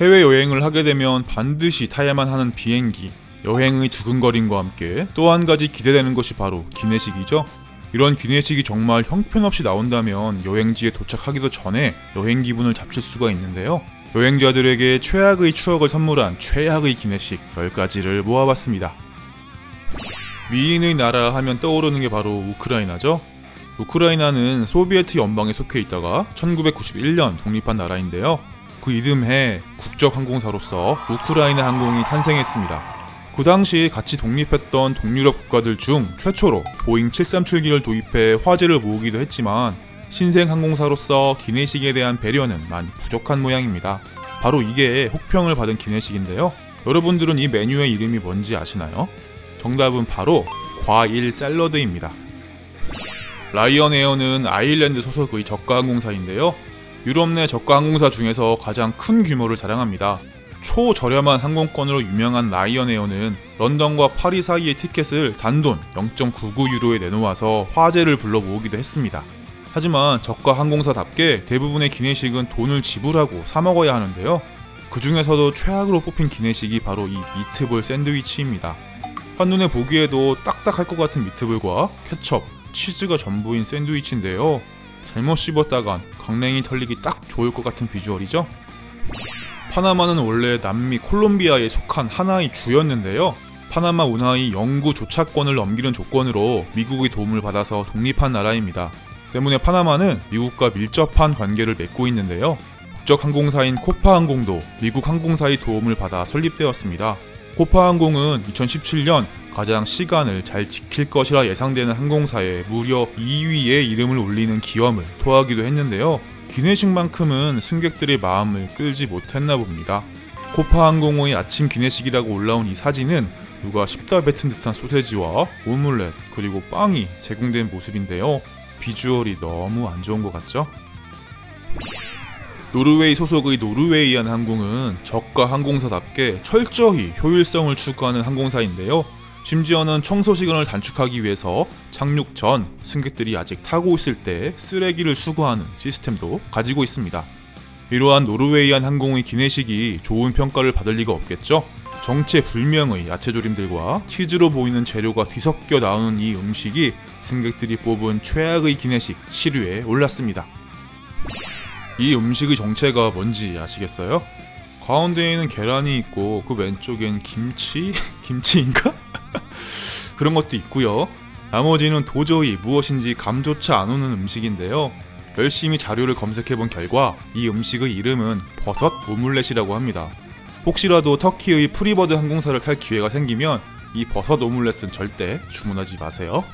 해외 여행을 하게 되면 반드시 타야만 하는 비행기, 여행의 두근거림과 함께 또 한 가지 기대되는 것이 바로 기내식이죠. 이런 기내식이 정말 형편없이 나온다면 여행지에 도착하기도 전에 여행 기분을 잡칠 수가 있는데요. 여행자들에게 최악의 추억을 선물한 최악의 기내식 10가지를 모아봤습니다. 미인의 나라 하면 떠오르는 게 바로 우크라이나죠. 우크라이나는 소비에트 연방에 속해 있다가 1991년 독립한 나라인데요. 그 이듬해 국적 항공사로서 우크라이나 항공이 탄생했습니다. 그 당시 같이 독립했던 동유럽 국가들 중 최초로 보잉 737기를 도입해 화제를 모으기도 했지만 신생 항공사로서 기내식에 대한 배려는 많이 부족한 모양입니다. 바로 이게 혹평을 받은 기내식인데요. 여러분들은 이 메뉴의 이름이 뭔지 아시나요? 정답은 바로 과일 샐러드입니다. 라이언 에어는 아일랜드 소속의 저가 항공사인데요. 유럽 내 저가 항공사 중에서 가장 큰 규모를 자랑합니다. 초저렴한 항공권으로 유명한 라이언 에어는 런던과 파리 사이의 티켓을 단돈 0.99유로에 내놓아서 화제를 불러 모으기도 했습니다. 하지만 저가 항공사답게 대부분의 기내식은 돈을 지불하고 사 먹어야 하는데요. 그 중에서도 최악으로 뽑힌 기내식이 바로 이 미트볼 샌드위치입니다. 한눈에 보기에도 딱딱할 것 같은 미트볼과 케첩, 치즈가 전부인 샌드위치인데요. 잘못 씹었다간 강냉이 털리기 딱 좋을 것 같은 비주얼이죠. 파나마는 원래 남미 콜롬비아에 속한 하나의 주였는데요. 파나마 운하의 영구 조차권을 넘기는 조건으로 미국의 도움을 받아서 독립한 나라입니다. 때문에 파나마는 미국과 밀접한 관계를 맺고 있는데요. 국적 항공사인 코파 항공도 미국 항공사의 도움을 받아 설립되었습니다. 코파 항공은 2017년 가장 시간을 잘 지킬 것이라 예상되는 항공사에 무려 2위에 이름을 올리는 기염을 토하기도 했는데요. 기내식만큼은 승객들의 마음을 끌지 못했나 봅니다. 코파 항공의 아침 기내식이라고 올라온 이 사진은 누가 씹다 뱉은 듯한 소세지와 오믈렛 그리고 빵이 제공된 모습인데요. 비주얼이 너무 안 좋은 것 같죠? 노르웨이 소속의 노르웨이안 항공은 저가 항공사답게 철저히 효율성을 추구하는 항공사인데요. 심지어는 청소 시간을 단축하기 위해서 착륙 전 승객들이 아직 타고 있을 때 쓰레기를 수거하는 시스템도 가지고 있습니다. 이러한 노르웨이안 항공의 기내식이 좋은 평가를 받을 리가 없겠죠? 정체 불명의 야채조림들과 치즈로 보이는 재료가 뒤섞여 나오는 이 음식이 승객들이 뽑은 최악의 기내식 7위에 올랐습니다. 이 음식의 정체가 뭔지 아시겠어요? 가운데에는 계란이 있고 그 왼쪽엔 김치? 김치인가? 그런 것도 있고요. 나머지는 도저히 무엇인지 감조차 안 오는 음식인데요. 열심히 자료를 검색해 본 결과 이 음식의 이름은 버섯 오믈렛이라고 합니다. 혹시라도 터키의 프리버드 항공사를 탈 기회가 생기면 이 버섯 오믈렛은 절대 주문하지 마세요.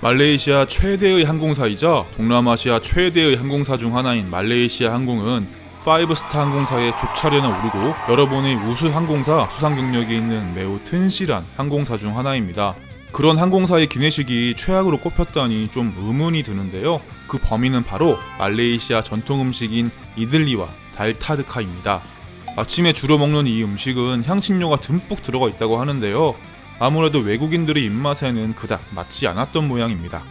말레이시아 최대의 항공사이자 동남아시아 최대의 항공사 중 하나인 말레이시아 항공은 5스타 항공사의 두 차례나 오르고 여러 번의 우수 항공사 수상 경력이 있는 매우 튼실한 항공사 중 하나입니다. 그런 항공사의 기내식이 최악으로 꼽혔다니 좀 의문이 드는데요. 그 범인은 바로 말레이시아 전통 음식인 이들리와 달타드카입니다. 아침에 주로 먹는 이 음식은 향신료가 듬뿍 들어가 있다고 하는데요. 아무래도 외국인들의 입맛에는 그닥 맞지 않았던 모양입니다.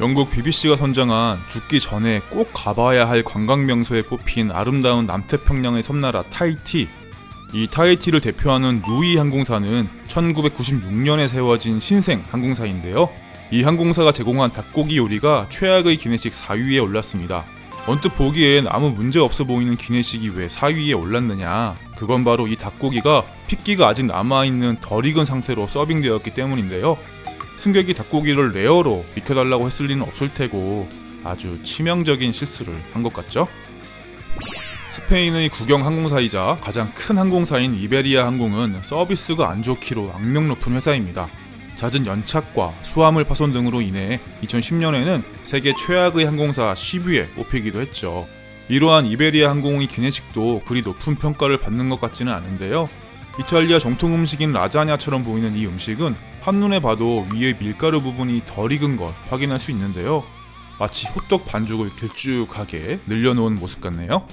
영국 BBC가 선정한 죽기 전에 꼭 가봐야 할 관광 명소에 뽑힌 아름다운 남태평양의 섬나라 타이티. 이 타이티를 대표하는 루이 항공사는 1996년에 세워진 신생 항공사인데요. 이 항공사가 제공한 닭고기 요리가 최악의 기내식 4위에 올랐습니다. 언뜻 보기엔 아무 문제 없어 보이는 기내식이 왜 4위에 올랐느냐? 그건 바로 이 닭고기가 핏기가 아직 남아있는 덜 익은 상태로 서빙되었기 때문인데요. 승객이 닭고기를 레어로 익혀달라고 했을 리는 없을 테고 아주 치명적인 실수를 한 것 같죠? 스페인의 국영 항공사이자 가장 큰 항공사인 이베리아 항공은 서비스가 안 좋기로 악명 높은 회사입니다. 잦은 연착과 수화물 파손 등으로 인해 2010년에는 세계 최악의 항공사 10위에 뽑히기도 했죠. 이러한 이베리아 항공의 기내식도 그리 높은 평가를 받는 것 같지는 않은데요. 이탈리아 정통 음식인 라자냐처럼 보이는 이 음식은 한눈에 봐도 위의 밀가루 부분이 덜 익은 걸 확인할 수 있는데요. 마치 호떡 반죽을 길쭉하게 늘려놓은 모습 같네요.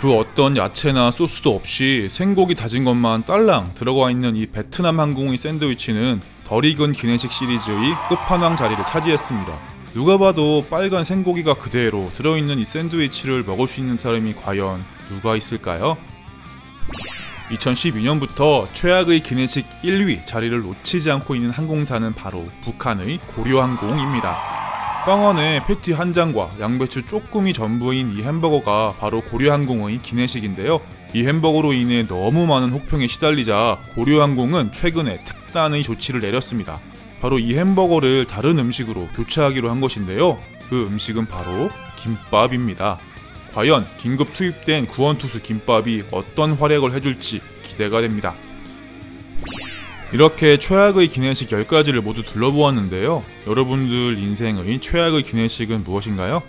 그 어떤 야채나 소스도 없이 생고기 다진 것만 딸랑 들어가 있는 이 베트남 항공의 샌드위치는 덜 익은 기내식 시리즈의 끝판왕 자리를 차지했습니다. 누가 봐도 빨간 생고기가 그대로 들어있는 이 샌드위치를 먹을 수 있는 사람이 과연 누가 있을까요? 2012년부터 최악의 기내식 1위 자리를 놓치지 않고 있는 항공사는 바로 북한의 고려항공입니다. 빵 안에 패티 한 장과 양배추 조금이 전부인 이 햄버거가 바로 고려항공의 기내식인데요. 이 햄버거로 인해 너무 많은 혹평에 시달리자 고려항공은 최근에 특단의 조치를 내렸습니다. 바로 이 햄버거를 다른 음식으로 교체하기로 한 것인데요. 그 음식은 바로 김밥입니다. 과연 긴급 투입된 구원투수 김밥이 어떤 활약을 해줄지 기대가 됩니다. 이렇게 최악의 기내식 10가지를 모두 둘러보았는데요. 여러분들 인생의 최악의 기내식은 무엇인가요?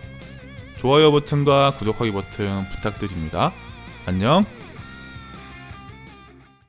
좋아요 버튼과 구독하기 버튼 부탁드립니다. 안녕!